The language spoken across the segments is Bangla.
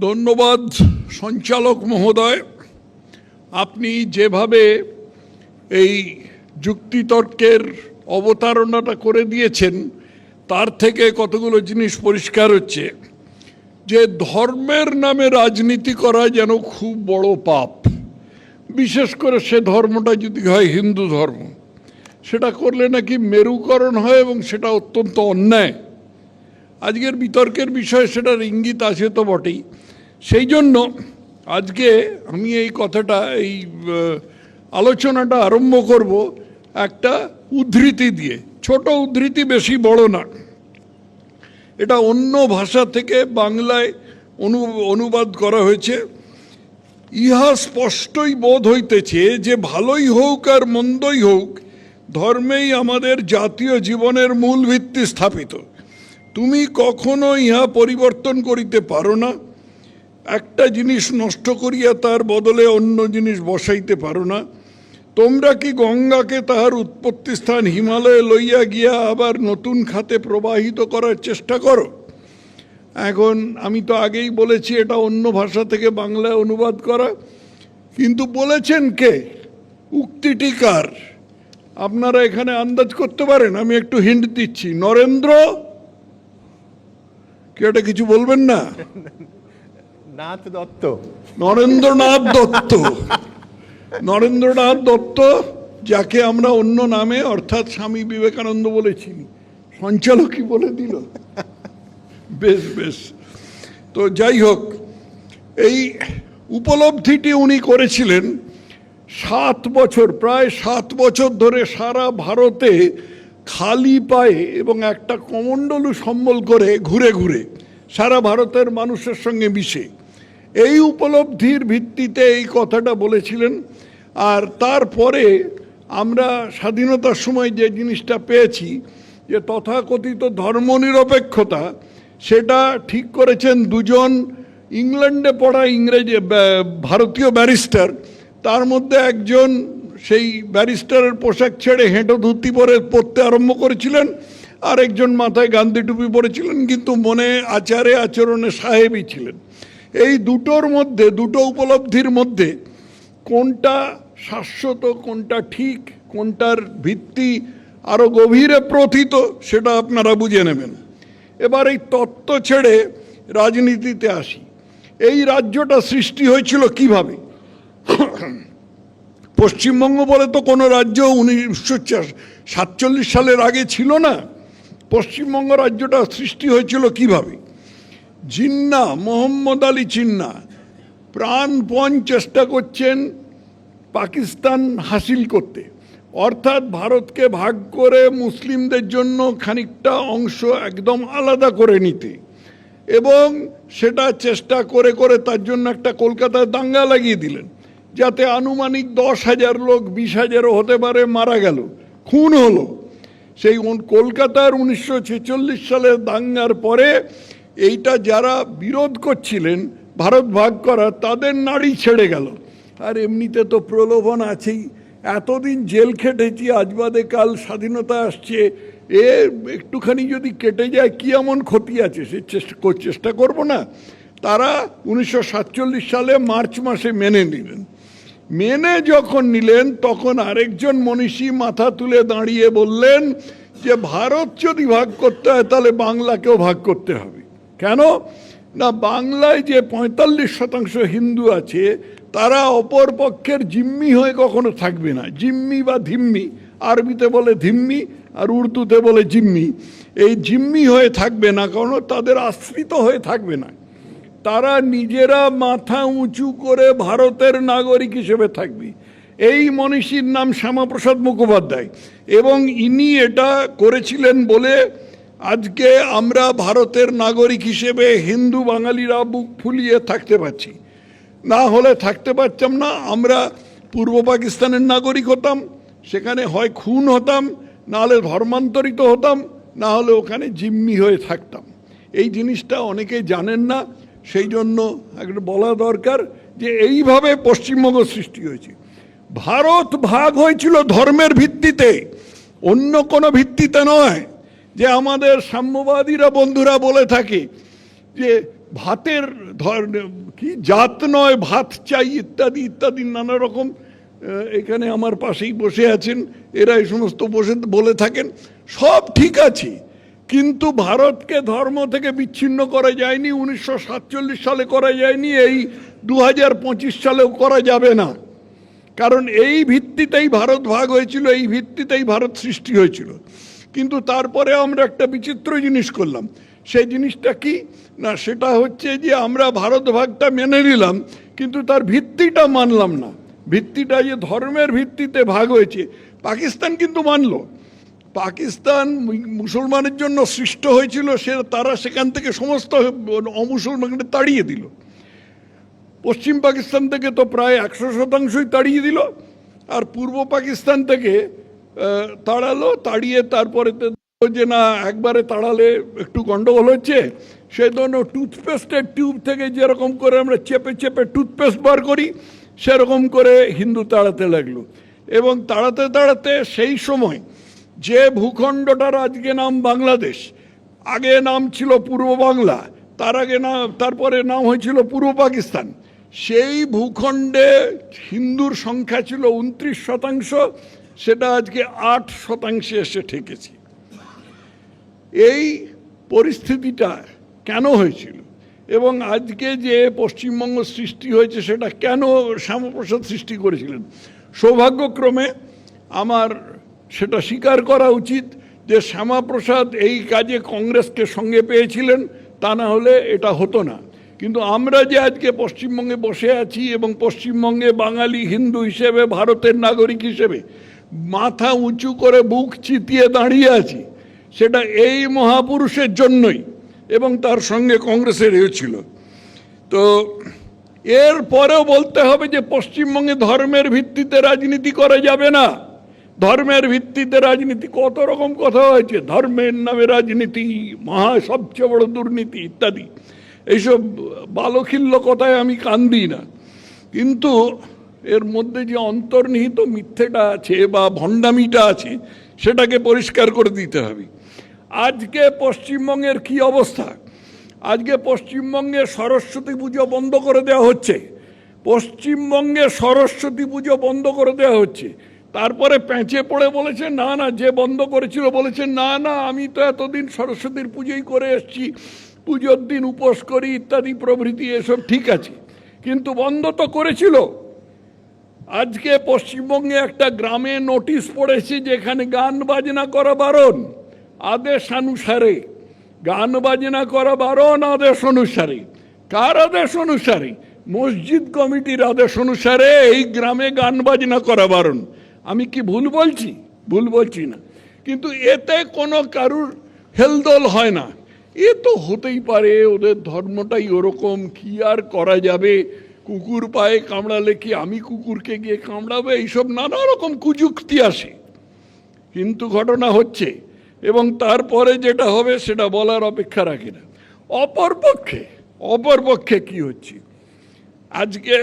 ধন্যবাদ, সঞ্চালক মহোদয়। আপনি যেভাবে এই যুক্তিতর্কের অবতারণাটা করে দিয়েছেন, তার থেকে কতগুলো জিনিস পরিষ্কার হচ্ছে। যে ধর্মের নামে রাজনীতি করা যেন খুব বড় পাপ। বিশেষ করে সে ধর্মটা যদি হয় হিন্দু ধর্ম, সেটা করলে নাকি মেরুকরণ হয় এবং সেটা অত্যন্ত অন্যায়। আজকের বিতর্কের বিষয়ে সেটার ইঙ্গিত আছে তো বটেই। সেই জন্য আজকে আমি এই কথাটা, এই আলোচনাটা আরম্ভ করব একটা উদ্ধৃতি দিয়ে। ছোট উদ্ধৃতি বেশি বড় না। এটা অন্য ভাষা থেকে বাংলায় অনু, অনুবাদ করা হয়েছে। ইহা স্পষ্টই বোধ হইতেছে যে ভালোই হোক আর মন্দই হোক, ধর্মেই আমাদের জাতীয় জীবনের মূল ভিত্তি স্থাপিত। তুমি কখনো ইহা পরিবর্তন করিতে পারো না। একটা জিনিস নষ্ট করিয়া তার বদলে অন্য জিনিস বসাইতে পারো না। তোমরা কি গঙ্গাকে তাহার উৎপত্তি স্থান হিমালয়ে লইয়া গিয়া আবার নতুন খাতে প্রবাহিত করার চেষ্টা করো? এখন আমি তো আগেই বলেছি, এটা অন্য ভাষা থেকে বাংলায় অনুবাদ করা। কিন্তু বলেছেন কে? উক্তিটি কার? আপনারা এখানে আন্দাজ করতে পারেন, আমি একটু হিন্ট দিচ্ছি। নরেন্দ্র? কি এটা কিছু বলবেন না? নাথ দত্ত। নরেন্দ্রনাথ দত্ত। নরেন্দ্রনাথ দত্ত, যাকে আমরা অন্য নামে অর্থাৎ স্বামী বিবেকানন্দ বলে চিনি। সঞ্চালকই বলে দিল। বেশ বেশ। তো যাই হোক, এই উপলব্ধিটি উনি করেছিলেন সাত বছর, প্রায় সাত বছর ধরে সারা ভারতে খালি পায়ে এবং একটা কমণ্ডলু সম্বল করে ঘুরে ঘুরে। সারা ভারতের মানুষের সঙ্গে মিশে। এই উপলব্ধির ভিত্তিতে এই কথাটা বলেছিলেন। আর তারপরে আমরা স্বাধীনতার সময় যে জিনিসটা পেয়েছি, যে তথাকথিত ধর্মনিরপেক্ষতা, সেটা ঠিক করেছেন দুজন ইংল্যান্ডে পড়া ইংরেজি ভারতীয় ব্যারিস্টার। তার মধ্যে একজন সেই ব্যারিস্টারের পোশাক ছেড়ে হেঁটো ধুতি পরে পড়তে আরম্ভ করেছিলেন আর একজন মাথায় গান্ধী টুপি পরেছিলেন, কিন্তু মনে আচারে আচরণে সাহেবই ছিলেন। এই দুটোর মধ্যে, দুটো উপলব্ধির মধ্যে কোনটা শাশ্বত, কোনটা ঠিক, কোনটার ভিত্তি আরও গভীরে প্রথিত সেটা আপনারা বুঝে নেবেন। এবার এই তত্ত্ব ছেড়ে রাজনীতিতে আসি। এই রাজ্যটা সৃষ্টি হয়েছিল কীভাবে? পশ্চিমবঙ্গ বলে তো কোনো রাজ্য উনিশশো সাতচল্লিশ সালের আগে ছিল না। পশ্চিমবঙ্গ রাজ্যটা সৃষ্টি হয়েছিল কীভাবে? জিন্না মোহাম্মদ আলী জিন্না প্রাণপণ চেষ্টা করছেন পাকিস্তান হাসিল করতে অর্থাৎ ভারতকে ভাগ করে মুসলিমদের জন্য খানিকটা অংশ একদম আলাদা করে নিতে এবং সেটা চেষ্টা করে করে তার জন্য একটা কলকাতায় দাঙ্গা লাগিয়ে দিলেন যাতে আনুমানিক দশ হাজার লোক বিশ হাজারও হতে পারে মারা গেল খুন হলো সেই কলকাতার উনিশশো ছেচল্লিশ সালের দাঙ্গার পরে এইটা যারা বিরোধ করছিলেন, ভারত ভাগ করা, তাদের নাড়ি ছেড়ে গেল। আর এমনিতে তো প্রলোভন আছেই। এতদিন জেল খেটেছি, আজ বাদে কাল স্বাধীনতা আসছে। এ একটুখানি যদি কেটে যায়, কি এমন ক্ষতি আছে? সে চেষ্টা চেষ্টা করব না। তারা উনিশশো সাতচল্লিশ সালে মার্চ মাসে মেনে নিলেন। মেনে যখন নিলেন, তখন আরেকজন মনীষী মাথা তুলে দাঁড়িয়ে বললেন যে, ভারত যদি ভাগ করতে হয়, তাহলে বাংলাকেও ভাগ করতে হবে। কেন? না, বাংলায় যে পঁয়তাল্লিশ শতাংশ হিন্দু আছে, তারা অপর পক্ষের জিম্মি হয়ে কখনো থাকবে না। জিম্মি বা ধিম্মি। আরবিতে বলে ধিম্মি, আর উর্দুতে বলে জিম্মি। এই জিম্মি হয়ে থাকবে না কারণ তাদের আশ্রিত হয়ে থাকবে না। তারা নিজেরা মাথা উঁচু করে ভারতের নাগরিক হিসেবে থাকবে। এই মনীষীর নাম শ্যামাপ্রসাদ মুখোপাধ্যায়। এবং ইনি এটা করেছিলেন বলে আজকে আমরা ভারতের নাগরিক হিসেবে হিন্দু বাঙালিরা বুক ফুলিয়ে থাকতে পারছি। না হলে থাকতে পারতাম না, আমরা পূর্ব পাকিস্তানের নাগরিক হতাম, সেখানে হয় খুন হতাম, না হলে ধর্মান্তরিত হতাম, না হলে ওখানে জিম্মি হয়ে থাকতাম। এই জিনিসটা অনেকেই জানেন না, সেই জন্য একটা বলা দরকার যে এইভাবে পশ্চিমবঙ্গ সৃষ্টি হয়েছে। ভারত ভাগ হয়েছিল ধর্মের ভিত্তিতে, অন্য কোনো ভিত্তিতে নয়। যে আমাদের সাম্যবাদীরা বন্ধুরা বলে থাকে যে ভাতের ধর, কি জাত নয়, ভাত চাই ইত্যাদি ইত্যাদি নানা রকম এখানে আমার পাশেই বসে আছেন, এরা এই সমস্ত বসে বলে থাকেন, সব ঠিক আছে। কিন্তু ভারতকে ধর্ম থেকে বিচ্ছিন্ন করা যায়নি, উনিশশো সাতচল্লিশ সালে করা যায়নি, এই দু হাজার পঁচিশ সালেও করা যাবে না। কারণ এই ভিত্তিতেই ভারত ভাগ হয়েছিল, এই ভিত্তিতেই ভারত সৃষ্টি হয়েছিল। কিন্তু তারপরে আমরা একটা বিচিত্র জিনিস করলাম। সেই জিনিসটা কি? না, সেটা হচ্ছে যে আমরা ভারত ভাগটা মেনে নিলাম, কিন্তু তার ভিত্তিটা মানলাম না। ভিত্তিটা যে ধর্মের ভিত্তিতে ভাগ হয়েছে, পাকিস্তান কিন্তু মানল। পাকিস্তান মুসলমানের জন্য সৃষ্ট হয়েছিল, সে তারা সেখান থেকে সমস্ত অমুসলমানকে তাড়িয়ে দিল। পশ্চিম পাকিস্তান থেকে তো প্রায় একশো শতাংশই তাড়িয়ে দিল, আর পূর্ব পাকিস্তান থেকে তাড়ালো, তাড়িয়ে তারপরে যে না, একবারে তাড়ালে একটু গন্ডগোল হচ্ছে। সেই জন্য টুথপেস্টের টিউব থেকে যেরকম করে আমরা চেপে চেপে টুথপেস্ট বার করি, সেরকম করে হিন্দু তাড়াতে লাগল। এবং তাড়াতে তাড়াতে সেই সময় যে ভূখণ্ডটার আজকে নাম বাংলাদেশ, আগে নাম ছিল পূর্ব বাংলা, তার আগে নাম তারপরে নাম হয়েছিল পূর্ব পাকিস্তান। সেই ভূখণ্ডে হিন্দুর সংখ্যা ছিল উনত্রিশ শতাংশ সেটা আজকে আট শতাংশে এসে ঠেকেছে। এই পরিস্থিতিটা কেন হয়েছিল? এবং আজকে যে পশ্চিমবঙ্গ সৃষ্টি হয়েছে, সেটা কেন শ্যামাপ্রসাদ সৃষ্টি করেছিলেন? সৌভাগ্যক্রমে আমার সেটা স্বীকার করা উচিত যে শ্যামাপ্রসাদ এই কাজে কংগ্রেসকে সঙ্গে পেয়েছিলেন, তা না হলে এটা হতো না। কিন্তু আমরা যে আজকে পশ্চিমবঙ্গে বসে আছি এবং পশ্চিমবঙ্গে বাঙালি হিন্দু হিসেবে, ভারতের নাগরিক হিসেবে মাথা উঁচু করে বুক চিতিয়ে দাঁড়িয়ে আছি। সেটা এই মহাপুরুষের জন্যই এবং তার সঙ্গে কংগ্রেসের এও ছিল। তো এর পরেও বলতে হবে যে পশ্চিমবঙ্গে ধর্মের ভিত্তিতে রাজনীতি করা যাবে না। ধর্মের ভিত্তিতে রাজনীতি কত রকম কথা হয়েছে। ধর্মের নামে রাজনীতি, মহা সবচেয়ে বড় দুর্নীতি ইত্যাদি। এইসব বালখিল্য কথায় আমি কান দিই না। কিন্তু এর মধ্যে যে অন্তর্নিহিত মিথ্যেটা আছে বা ভণ্ডামিটা আছে, সেটাকে পরিষ্কার করে দিতে হবে। আজকে পশ্চিমবঙ্গের কি অবস্থা? আজকে পশ্চিমবঙ্গে সরস্বতী পুজো বন্ধ করে দেওয়া হচ্ছে। পশ্চিমবঙ্গে সরস্বতী পুজো বন্ধ করে দেওয়া হচ্ছে। তারপরে প্যাঁচে পড়ে বলেছে, না না, যে বন্ধ করেছিল বলেছে, না না, আমি তো এতদিন সরস্বতীর পুজোই করে এসেছি। পুজোর দিন উপোস করি, ইত্যাদি প্রভৃতি এসব ঠিক আছে। কিন্তু বন্ধ তো করেছিল। আজকে পশ্চিমবঙ্গে একটা গ্রামে নোটিশ পড়েছে যেখানে গান বাজনা করা বারণ, আদেশ অনুসারে। গান বাজনা করা বারণ, আদেশ অনুসারে। কার আদেশ অনুসারে? মসজিদ কমিটির আদেশ অনুসারে এই গ্রামে গান বাজনা করা বারণ। আমি কি ভুল বলছি? ভুল বলছি না। কিন্তু এতে কোনো কারুর হেলদোল হয় না। এ তো হতেই পারে, ওদের ধর্মটাই ওরকম, কি আর করা যাবে? কুকুর পায়ে কামড়ালে কি আমি কুকুরকে গিয়ে কামড়াবে? এইসব নানা রকম কুযুক্তি আসে। কিন্তু ঘটনা হচ্ছে, এবং তারপরে যেটা হবে সেটা বলার অপেক্ষা রাখি না। অপরপক্ষে অপরপক্ষে কি হচ্ছে? আজকে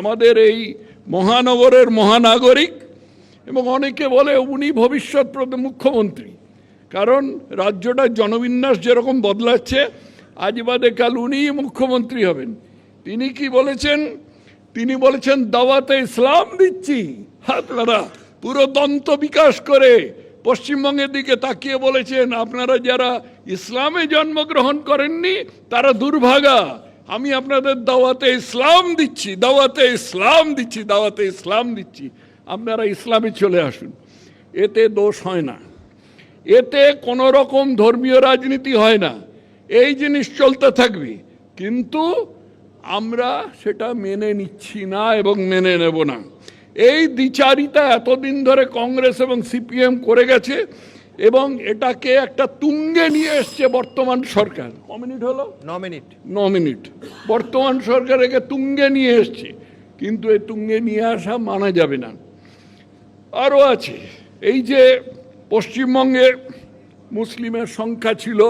আমাদের এই মহানগরের মহানাগরিক, এবং অনেকে বলে উনি ভবিষ্যৎ মুখ্যমন্ত্রী। কারণ রাজ্যটার জনবিন্যাস যেরকম বদলাচ্ছে আজ বাদে কাল উনিই মুখ্যমন্ত্রী হবেন। তিনি কি বলেছেন? তিনি বলেছেন, দাওয়াতে ইসলাম দিচ্ছি। আপনারা পুরো দন্ত বিকাশ করে পশ্চিমবঙ্গের দিকে তাকিয়ে বলেছেন, আপনারা যারা ইসলামে জন্মগ্রহণ করেননি, তারা দুর্ভাগা। আমি আপনাদের দাওয়াতে ইসলাম দিচ্ছি, দাওয়াতে ইসলাম দিচ্ছি, দাওয়াতে ইসলাম দিচ্ছি। আপনারা ইসলামে চলে আসুন। এতে দোষ হয় না। এতে কোনো রকম ধর্মীয় রাজনীতি হয় না। এই জিনিস চলতে থাকবে। কিন্তু আমরা সেটা মেনে নিচ্ছি না এবং মেনে নেব না। এই দ্বিচারিতা এতদিন ধরে কংগ্রেস এবং সিপিএম করে গেছে এবং এটাকে একটা তুঙ্গে নিয়ে এসছে বর্তমান সরকার। ক মিনিট হলো? ন মিনিট। ন মিনিট। বর্তমান সরকার একে তুঙ্গে নিয়ে এসছে। কিন্তু এই তুঙ্গে নিয়ে আসা মানা যাবে না। আরও আছে। এই যে পশ্চিমবঙ্গে মুসলিমের সংখ্যা ছিল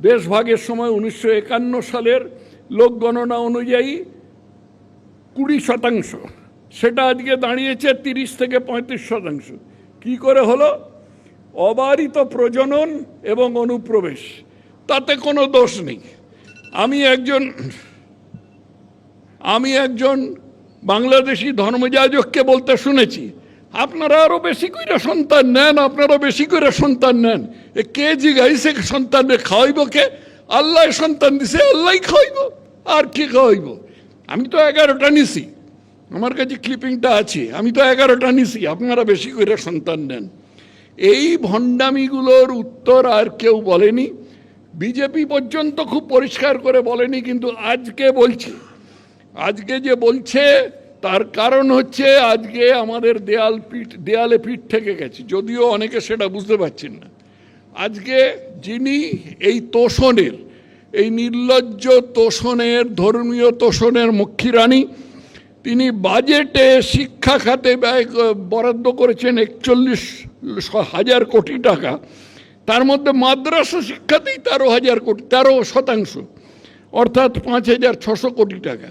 দেশভাগের সময় উনিশশো একান্ন সালের লোক গণনা অনুযায়ী কুড়ি শতাংশ। সেটা আজকে দাঁড়িয়েছে তিরিশ থেকে পঁয়ত্রিশ শতাংশ। কি করে হলো? অবারিত প্রজনন এবং অনুপ্রবেশ। তাতে কোনো দোষ নেই। আমি একজন আমি একজন বাংলাদেশি ধর্মযাজককে বলতে শুনেছি আপনারা আরও বেশি করে সন্তান নেন, আপনারা বেশি করে সন্তান নেন। এ কে জিগাইছে সন্তানে খাওয়াইব কে? আল্লাহ সন্তান দিছে আল্লাহ খাওয়াইব। আর কি খাওয়াইব? আমি তো এগারোটা নিছি। আমার কাছে ক্লিপিংটা আছে, আমি তো এগারোটা নিছি। আপনারা বেশি করে সন্তান নেন। এই ভণ্ডামিগুলোর উত্তর আর কেউ বলেনি। বিজেপি পর্যন্ত খুব পরিষ্কার করে বলেনি, কিন্তু আজকে বলছে। আজকে যে বলছে তার কারণ হচ্ছে আজকে আমাদের দেয়াল পিঠ, দেয়ালে পিঠ থেকে গেছে। যদিও অনেকে সেটা বুঝতে পারছেন না। আজকে যিনি এই তোষণের, এই নির্লজ্জ তোষণের, ধর্মীয় তোষণের মুখ্যী রানী, তিনি বাজেটে শিক্ষা খাতে ব্যয় বরাদ্দ করেছেন একচল্লিশ হাজার কোটি টাকা। তার মধ্যে মাদ্রাসা শিক্ষাতেই তেরো হাজার কোটি, তেরো শতাংশ, অর্থাৎ পাঁচ হাজার ছশো কোটি টাকা।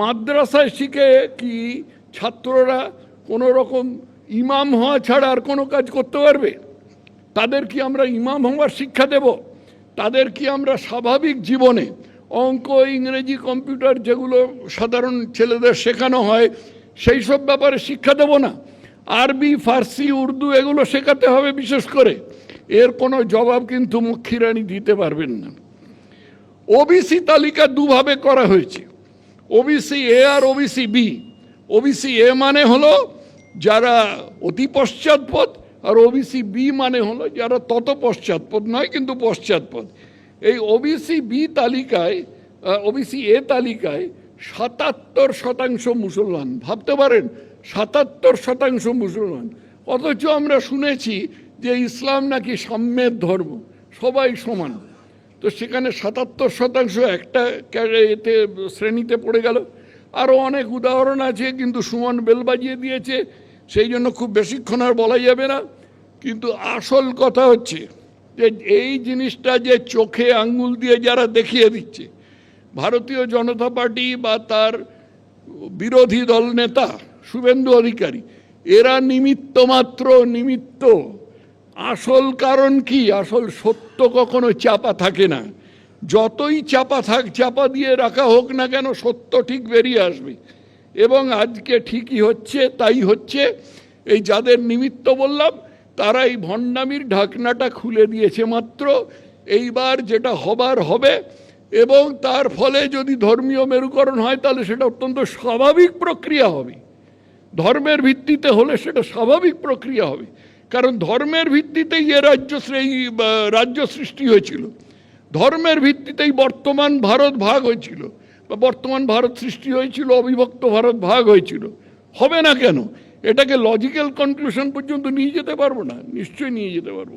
মাদ্রাসায় শিখে কি ছাত্ররা কোনো রকম ইমাম হওয়া ছাড়া আর কোনো কাজ করতে পারবে? তাদের কি আমরা ইমাম হওয়ার শিক্ষা দেব? তাদের কি আমরা স্বাভাবিক জীবনে অঙ্ক, ইংরেজি, কম্পিউটার যেগুলো সাধারণ ছেলেদের শেখানো হয়, সেই সব ব্যাপারে শিক্ষা দেব না? আরবি, ফার্সি, উর্দু এগুলো শেখাতে হবে বিশেষ করে। এর কোনো জবাব কিন্তু মুখ্যিরানি দিতে পারবেন না। ওবিসি তালিকা দুভাবে করা হয়েছে। ওবিসি এ আর ওবিসি বি ওবিসি এ মানে হলো যারা অতি পশ্চাৎপদ আর ওবিসি বি মানে হলো যারা তত পশ্চাৎপদ নয়, কিন্তু পশ্চাৎপদ। এই ওবিসি বি তালিকায় ওবিসি এ তালিকায় সাতাত্তর শতাংশ মুসলমান। ভাবতে পারেন, সাতাত্তর শতাংশ মুসলমান। অথচ আমরা শুনেছি যে ইসলাম নাকি সাম্যের ধর্ম, সবাই সমান। তো সেখানে সাতাত্তর শতাংশ একটা এতে শ্রেণীতে পড়ে গেল। আরও অনেক উদাহরণ আছে, কিন্তু সুমন বেল বাজিয়ে দিয়েছে, সেই জন্য খুব বেশিক্ষণ আর বলা যাবে না। কিন্তু আসল কথা হচ্ছে যে, এই জিনিসটা যে চোখে আঙ্গুল দিয়ে যারা দেখিয়ে দিচ্ছে, ভারতীয় জনতা পার্টি বা তার বিরোধী দল নেতা, শুভেন্দু অধিকারী, এরা নিমিত্ত মাত্র নিমিত্ত। আসল কারণ কি? আসল সত্য কখনো চাপা থাকে না। যতই চাপা থাক, চাপা দিয়ে রাখা হোক না কেন সত্য ঠিক বেরিয়ে আসবে। এবং আজকে ঠিকই হচ্ছে, তাই হচ্ছে। এই যাদের নিমিত্ত বললাম, তারা এই ভণ্ডামির ঢাকনাটা খুলে দিয়েছে মাত্র। এইবার যেটা হবার হবে এবং তার ফলে যদি ধর্মীয় মেরুকরণ হয়, তাহলে সেটা অত্যন্ত স্বাভাবিক প্রক্রিয়া হবে। ধর্মের ভিত্তিতে হলে সেটা স্বাভাবিক প্রক্রিয়া হবে। কারণ ধর্মের ভিত্তিতেই এ রাজ্য সেই রাজ্য সৃষ্টি হয়েছিল। ধর্মের ভিত্তিতেই বর্তমান ভারত ভাগ হয়েছিল। বা বর্তমান ভারত সৃষ্টি হয়েছিল, অবিভক্ত ভারত ভাগ হয়েছিল। হবে না কেন? এটাকে লজিক্যাল কনক্লুশন পর্যন্ত নিয়ে যেতে পারব না? নিশ্চয়ই নিয়ে যেতে পারব।